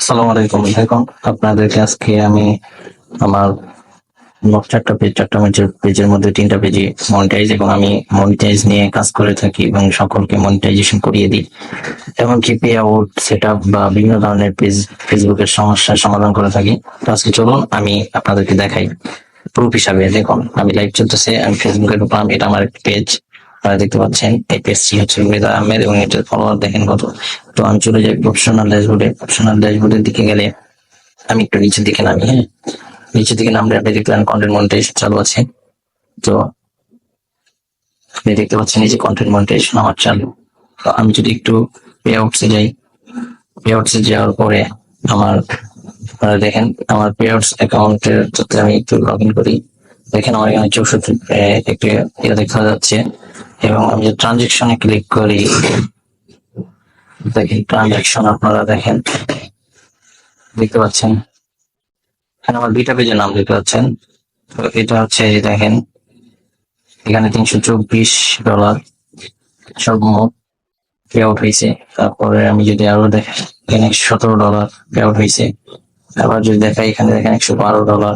আসসালামু আলাইকুম দেখুন আপনাদেরকে আজকে আমি আমার মোট চারটা পেজ চারটা পেজের মধ্যে তিনটা পেজে মনিটাইজ এবং আমি মনিটাইজ নিয়ে কাজ করে থাকি এবং সকলকে মনিটাইজেশন করিয়ে দিই। এমনকি পে আউট সেট বা বিভিন্ন ধরনের পেজ ফেসবুকের সমস্যার সমাধান করে থাকি। তো আজকে চলুন আমি আপনাদেরকে দেখাই। প্রুফ হিসাবে দেখুন, আমি লাইভ চলতেছে, আমি ফেসবুকে ঢুকলাম এটা আমার একটা পেজ আপনারা দেখতে পাচ্ছেন পেজটি হচ্ছে মৃদা আহমেদ এবং এটার ফলোয়ার দেখেন কত। তো আমি চলে যাই অপশনাল ড্যাশবোর্ডে অপশনাল ড্যাশবোর্ডের দিকে গেলে আমি একটু নিচের দিকে নামি হ্যাঁ? নিচের দিকে নামলে আপনি দেখলেন কন্টেন্ট মনিটাইজেশন চালু আছে। তো আপনি দেখতে পাচ্ছেন এই যে কন্টেন্ট মনিটাইজেশন আমার চালু। তো আমি যদি একটু পে আউটসে যাই পে আউটসে যাওয়ার পরে আমার, আপনারা দেখেন, আমার পে আউটস অ্যাকাউন্টের যাতে আমি একটু লগ ইন করি। দেখেন আমার এখানে চৌষট্টি একটু ইয়ে দেখা যাচ্ছে। এবং আমি যে ট্রানজেকশনে ক্লিক করি দেখেন ট্রানজেকশন আপনারা দেখেন। দেখতে পাচ্ছেন? এখানে আমার দুইটা পেজের নাম দেখতে পাচ্ছেন। তো এটা হচ্ছে দেখেন, এখানে তিনশো চব্বিশ ডলার সর্বমোট পে আউট হয়েছে। তারপরে আমি যদি আরও দেখেন এখানে সতেরো ডলার পে আউট হয়েছে। আবার যদি দেখাই, এখানে দেখেন একশো বারো ডলার